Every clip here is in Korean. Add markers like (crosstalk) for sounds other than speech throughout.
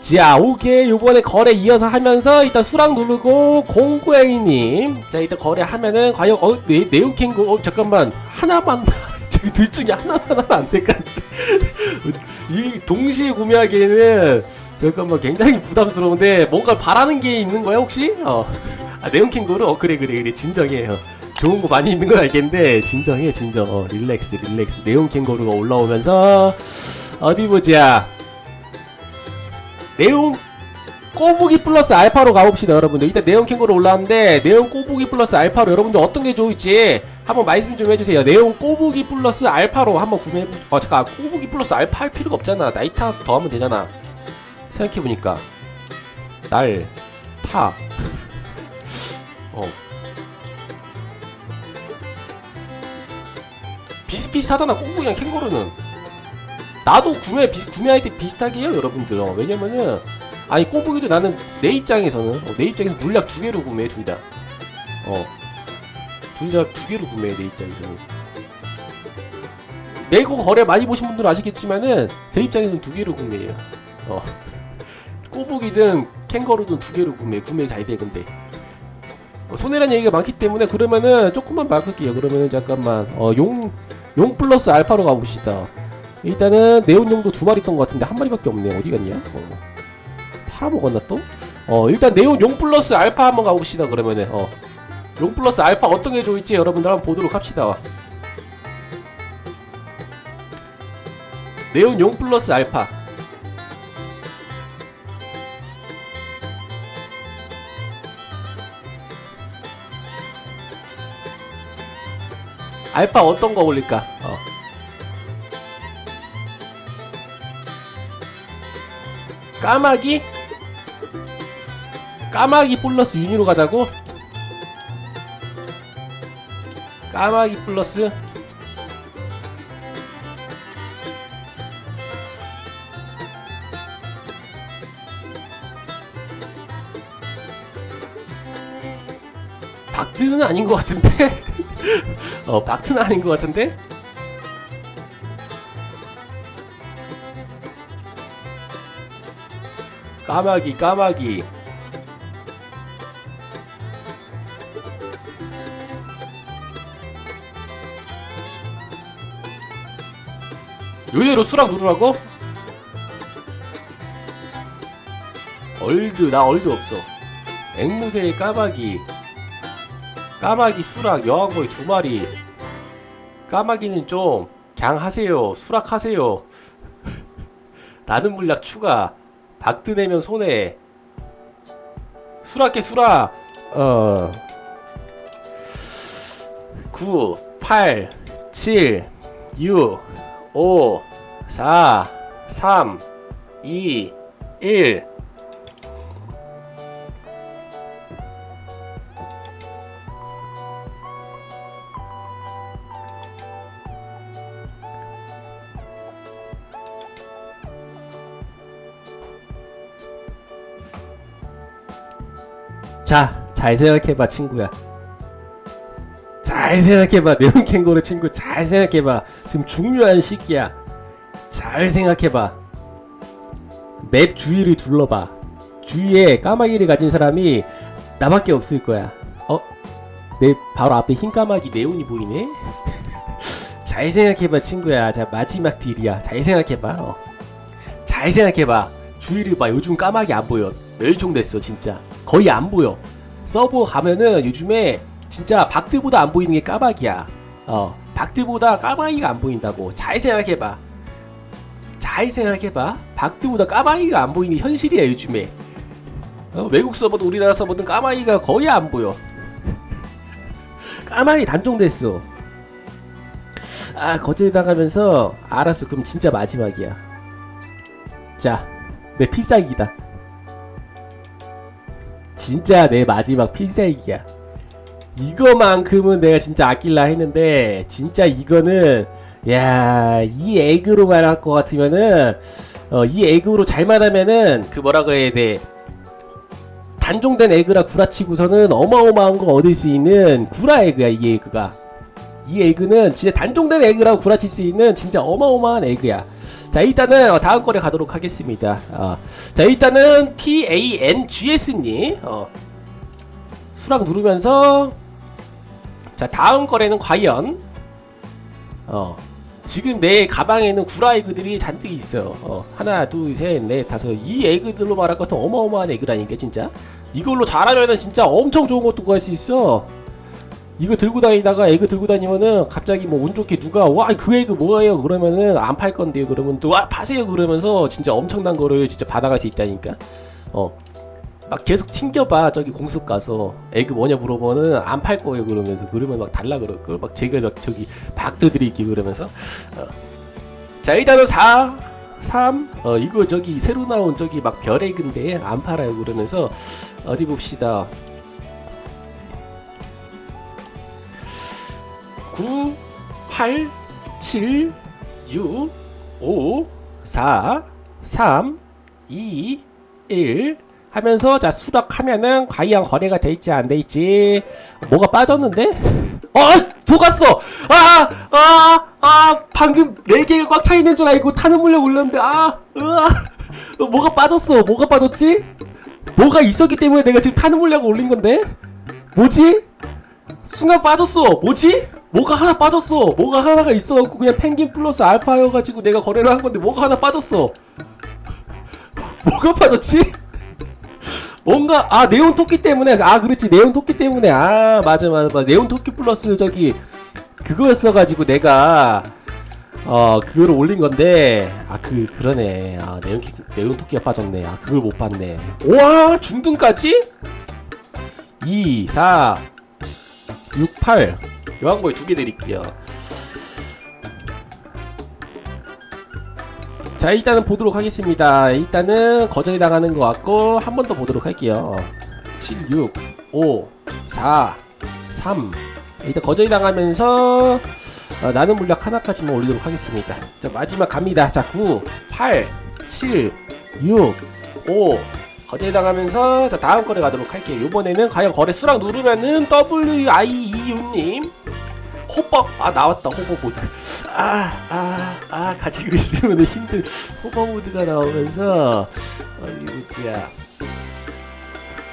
자 오케이. 요번에 거래 이어서 하면서 일단 수락 누르고 공구행이님. 자 일단 거래하면은 과연 어 네, 네오캥거 어 잠깐만. 하나만 (laughs) 저기 둘 중에 하나만 하면 안 될까 (laughs) 이 동시에 구매하기에는 잠깐만 굉장히 부담스러운데 뭔가 바라는 게 있는 거야 혹시? 어. 아, 네온캥거루? 어 그래 그래 그래. 진정해 어. 좋은 거 많이 있는 건 알겠는데 진정해 진정. 어 릴렉스 릴렉스. 네온 캥거루가 올라오면서 어디 보자 네온 꼬부기 플러스 알파로 가봅시다 여러분들. 일단 네온 캥거루 올라왔는데 네온 꼬부기 플러스 알파로 여러분들 어떤 게 좋을지 한번 말씀 좀 해주세요. 네온 꼬부기 플러스 알파로 한번 구매해 어 잠깐 꼬부기 플러스 알파 할 필요가 없잖아. 나이타 더 하면 되잖아. 생각해보니까 날 파. (laughs) 어. 비슷비슷하잖아 꼬부기랑 캥거루는 나도 구매 비슷 구매할 때 비슷하게 해요 여러분들. 어, 왜냐면은 아니 꼬부기도 나는 내 입장에서는 어, 내 입장에서 물약 두 개로 구매해 둘 다 어 둘 다 두 개로 구매해 내 입장에서는. 내고 거래 많이 보신 분들은 아시겠지만은 제 입장에서는 두 개로 구매해요. 어. (laughs) 꼬부기든 캥거루든 두 개로 구매 구매 잘 돼 근데. 어, 손해란 얘기가 많기 때문에 그러면은 조금만 바꿀게요. 그러면은 잠깐만. 어 용 용 플러스 알파로 가봅시다 일단은 네온용도 두 마리 있던 것 같은데 한 마리밖에 없네 어디 갔냐 어. 팔아먹었나 또? 어 일단 네온 용 플러스 알파 한번 가봅시다 그러면은 어 용 플러스 알파 어떤 게 좋을지 여러분들 한번 보도록 합시다 네온 용 플러스 알파 알파 어떤 거 올릴까? 어. 까마귀? 까마귀 플러스 유니로 가자고? 까마귀 플러스 박트는 아닌 것 같은데? (laughs) 어, 박트는 아닌 것 같은데? 까마귀, 까마귀. 요대로 수락 누르라고? 얼드, 나 얼드 없어. 앵무새의 까마귀. 까마귀 수락, 여왕거위 두 마리. 까마귀는 좀, 그냥 하세요. 수락하세요. (laughs) 나는 물약 추가. 박드 내면 손해. 수락해 수락. 어. 9, 8, 7, 6, 5, 4, 3, 2, 1. 자, 잘 생각해봐, 친구야. 잘 생각해봐, 네온 캥거루 친구. 잘 생각해봐. 지금 중요한 시기야. 잘 생각해봐. 맵 주위를 둘러봐. 주위에 까마귀를 가진 사람이 나밖에 없을 거야. 어? 내 바로 앞에 흰 까마귀 네온이 보이네? (laughs) 잘 생각해봐, 친구야. 자, 마지막 딜이야. 잘 생각해봐. 어. 잘 생각해봐. 주위를 봐. 요즘 까마귀 안 보여. 멸종됐어, 진짜. 거의 안 보여. 서버 가면은 요즘에 진짜 박드보다 안 보이는 게 까마귀야. 어, 박드보다 까마귀가 안 보인다고. 잘 생각해봐. 잘 생각해봐. 박드보다 까마귀가 안 보이는 게 현실이야, 요즘에. 어, 외국 서버도 우리나라 서버든 까마귀가 거의 안 보여. (laughs) 까마귀 단종됐어. 아, 거절 당하면서 알았어. 그럼 진짜 마지막이야. 자, 내 필살기다. 진짜 내 마지막 필살기야. 이거만큼은 내가 진짜 아낄라 했는데 진짜 이거는 야 이 에그로만 할것 같으면은 어, 이 에그로 잘만 하면은 그 뭐라고 해야 돼? 단종된 에그라 구라치고서는 어마어마한 거 얻을 수 있는 구라 에그야 이 에그가. 이 에그는 진짜 단종된 에그라고 구라칠 수 있는 진짜 어마어마한 에그야 자 일단은 어, 다음 거래 가도록 하겠습니다. 어, 자 일단은 PANGS님 어, 수락 누르면서 자 다음 거래는 과연 어 지금 내 가방에는 구라 에그들이 잔뜩 있어요. 어, 하나, 둘, 셋, 넷, 다섯. 이 에그들로 말할 것 같은 어마어마한 에그라니까 진짜. 이걸로 잘하면은 진짜 엄청 좋은 것도 구할 수 있어. 이거 들고 다니다가 에그 들고 다니면은 갑자기 뭐 운 좋게 누가 와 그 에그 뭐예요? 그러면은 안 팔 건데요. 그러면 또 와 파세요. 그러면서 진짜 엄청난 거를 진짜 받아갈 수 있다니까. 어. 막 계속 튕겨봐. 저기 공습 가서 에그 뭐냐 물어보면 안팔 거예요. 그러면서. 그러면 막 달라 그럴 걸막 제가 막 저기 박드드릴게. 그러면서. 어. 자 일단은 4 3 어 이거 저기 새로 나온 저기 막 별에그인데 안 팔아요. 그러면서 어디 봅시다 9 8 7 6 5 4 3 2 1 하면서 자 수락하면은 과연 거래가 돼있지 안 돼있지 뭐가 빠졌는데? 어! 속았어! 아! 아! 아! 방금 4개가 꽉 차있는 줄 알고 타는 물량 올렸는데 아! 으아! 어, 뭐가 빠졌어 뭐가 빠졌지? 뭐가 있었기 때문에 내가 지금 타는 물량을 올린 건데? 뭐지? 순간 빠졌어 뭐지? 뭐가 하나 빠졌어. 뭐가 하나가 있어갖고 그냥 펭귄 플러스 알파여가지고 내가 거래를 한 건데 뭐가 하나 빠졌어. (laughs) 뭐가 빠졌지? (laughs) 뭔가 아 네온 토끼 때문에 아 그렇지. 네온 토끼 때문에. 아 맞아 맞아 맞아. 네온 토끼 플러스 저기 그거였어가지고 내가 어 그거를 올린 건데 아 그 그러네. 아 네온 토끼 네온 토끼가 빠졌네. 아 그걸 못 봤네. 와 중등까지? 2 4 6 8 요한보이 두 개 드릴게요. 자 일단은 보도록 하겠습니다. 일단은 거절이 당하는 것 같고 한 번 더 보도록 할게요. 7 6 5 4 3 일단 거절이 당하면서 어, 나는 물약 하나까지만 올리도록 하겠습니다. 자 마지막 갑니다. 자 9 8 7 6 5 거절이 당하면서 자 다음 거래 가도록 할게요. 이번에는 과연 거래 수락 누르면은 WIEU님 호버 아 나왔다. 호버보드. 아아 아 가지고 있으면 힘든 호버보드가 나오면서 어디 보자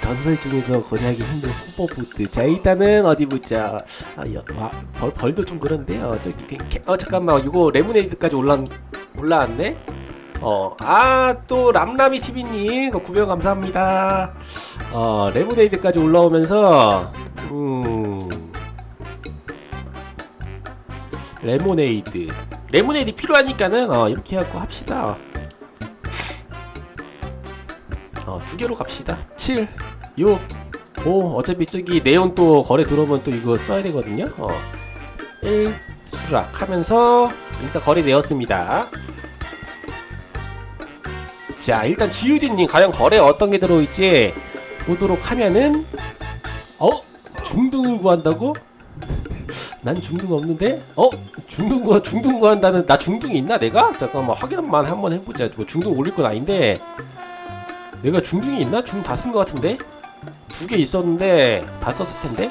전설 중에서 거래하기 힘든 호버보드. 자 일단은 어디 보자. 아 여, 와, 벌, 벌도 좀 그런데요. 저기 그 캐- 어 잠깐만. 이거 레모네이드까지 올라 올라왔네 어 아 또 람람이 TV님 그 구명 감사합니다. 어 레모네이드까지 올라오면서 음 레모네이드. 레모네이드 필요하니까는 어, 이렇게 해갖고 합시다. 어, 두 개로 갑시다. 7 6 5 어차피 저기 네온 또 거래 들어오면 또 이거 써야 되거든요. 어. 1 수락 하면서 일단 거래되었습니다 자 일단 지유진님 과연 거래 어떤 게 들어올지 보도록 하면은 어? 중등을 구한다고? (laughs) 난 중등 없는데? 어? 중등 구 중등 구한다는 나 중등이 있나 내가? 잠깐만 확인만 한번 해보자. 뭐 중등 올릴 건 아닌데 내가 중등이 있나? 중 다 쓴 것 같은데 두 개 있었는데 다 썼을 텐데.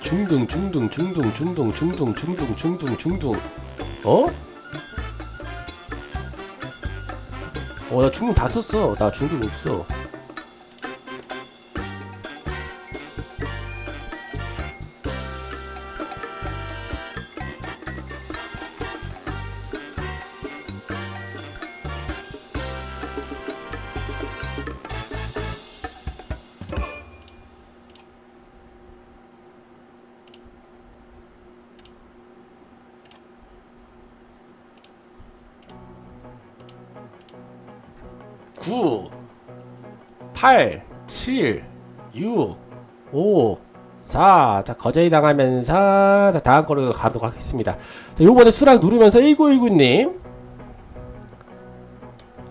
중등 중등 중등 중등 중등 중등 중등 중등 어? 어나 중등 다 썼어. 나 중등 없어. 구, 팔, 칠, 육, 오, 사. 자, 거절이 당하면서 자, 다음 거로 가도록 하겠습니다. 자, 요번에 수락 누르면서 1919님.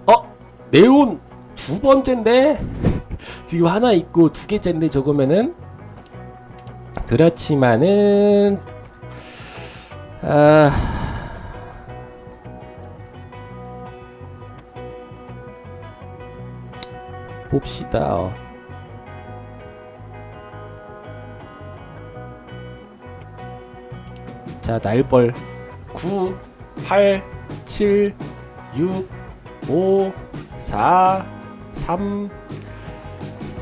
어? 네온 두 번째인데? (laughs) 지금 하나 있고 두 개째인데 적으면은 그렇지만은 아 봅시다. 어. 자, 날벌. 9 8 7 6 5 4 3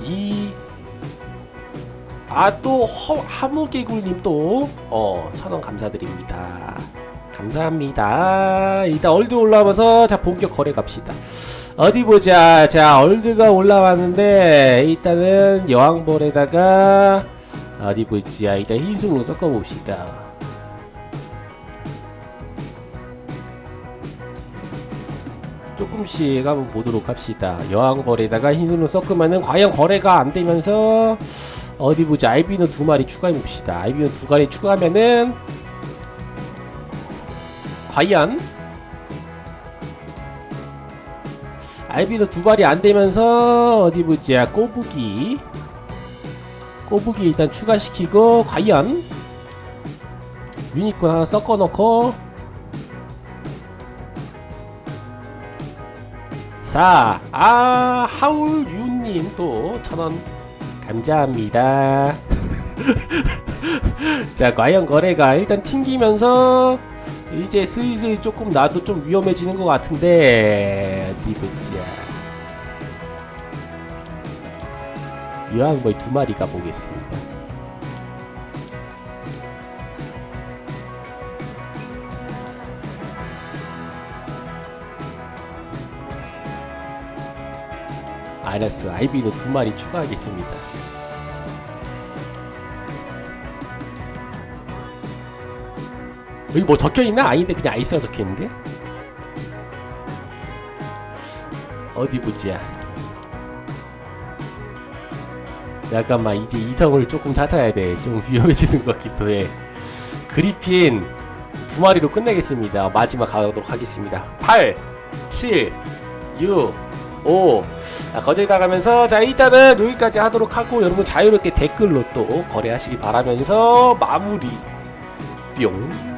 2 아또 하무개굴님 또어 천원 감사드립니다. 감사합니다. 일단 얼드 올라와서 자 본격 거래 갑시다. 어디 보자. 자 얼드가 올라왔는데 일단은 여왕벌에다가 어디 보자. 일단 희승으로 섞어 봅시다. 조금씩 한번 보도록 합시다. 여왕벌에다가 흰손으로 섞으면은 과연 거래가 안 되면서 어디 보자. 알비노 두 마리 추가해 봅시다. 알비노 두 마리 추가하면은 과연 알비노 두 발이 안 되면서 어디 보자. 꼬부기. 꼬부기 일단 추가시키고 과연? 유니콘 하나 섞어 놓고. 자, 아 하울 유님 또 천원 감사합니다. (laughs) 자, 과연 거래가 일단 튕기면서 이제 슬슬 조금 나도 좀 위험해지는 것 같은데 어디 보자. 여왕벌 두 마리 가 보겠습니다. 알았어. 아이비노 두 마리 추가하겠습니다. 여기 뭐 적혀있나? 아닌데 그냥 아이스가 적혀있는데? 어디 보자. 잠깐만 이제 이성을 조금 찾아야 돼. 좀 (laughs) 위험해지는 것 같기도 해. 그리핀 두 마리로 끝내겠습니다. 마지막 가도록 하겠습니다. 8, 7, 6, 5. 자, 거저히 나가면서 자 일단은 여기까지 하도록 하고 여러분 자유롭게 댓글로 또 거래하시기 바라면서 마무리 뿅.